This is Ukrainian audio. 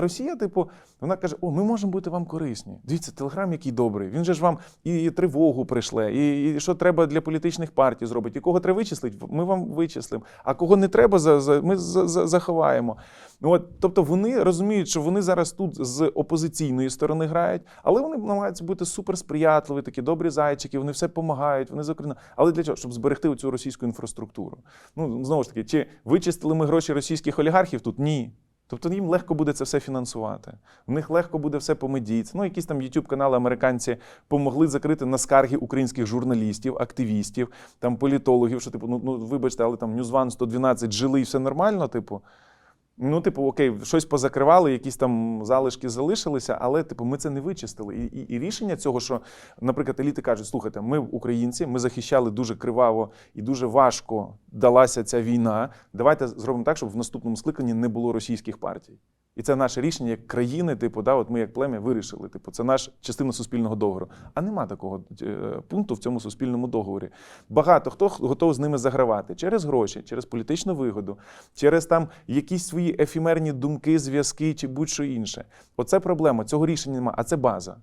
Росія, типу, вона каже: О, ми можемо бути вам корисні. Дивіться, телеграм, який добрий. Він же ж вам і тривогу прийшле, і, і що треба для політичних партій зробити, і кого треба вичислити, ми вам вичислимо. А кого не треба, за, за, ми за, за, заховаємо. От, тобто вони розуміють, що вони зараз тут з опозиційної сторони грають, але вони намагаються бути суперсприятливі, такі добрі зайчики, вони все допомагають, вони закрина. Але для чого? Щоб зберегти цю російську інфраструктуру. Ну, знову ж таки, чи вичистили ми гроші російських олігархів тут? Ні. Тобто їм легко буде це все фінансувати. В них легко буде все помедіти. Ну, якісь там youtube канали американці помогли закрити на скарги українських журналістів, активістів, там політологів, що типу, ну, ну вибачте, але там Ньюзван 112 жили і все нормально, типу. Ну, типу, окей, щось позакривали, якісь там залишки залишилися, але типу, ми це не вичистили. І, і, і рішення цього, що, наприклад, еліти кажуть: слухайте, ми українці, ми захищали дуже криваво і дуже важко далася ця війна. Давайте зробимо так, щоб в наступному скликанні не було російських партій. І це наше рішення як країни, типу, да, от ми як плем'я вирішили. Типу, це наш частина суспільного договору. А нема такого е, пункту в цьому суспільному договорі. Багато хто готов з ними загравати через гроші, через політичну вигоду, через там якісь свої ефімерні думки, зв'язки чи будь-що інше. Оце проблема. Цього рішення немає, а це база.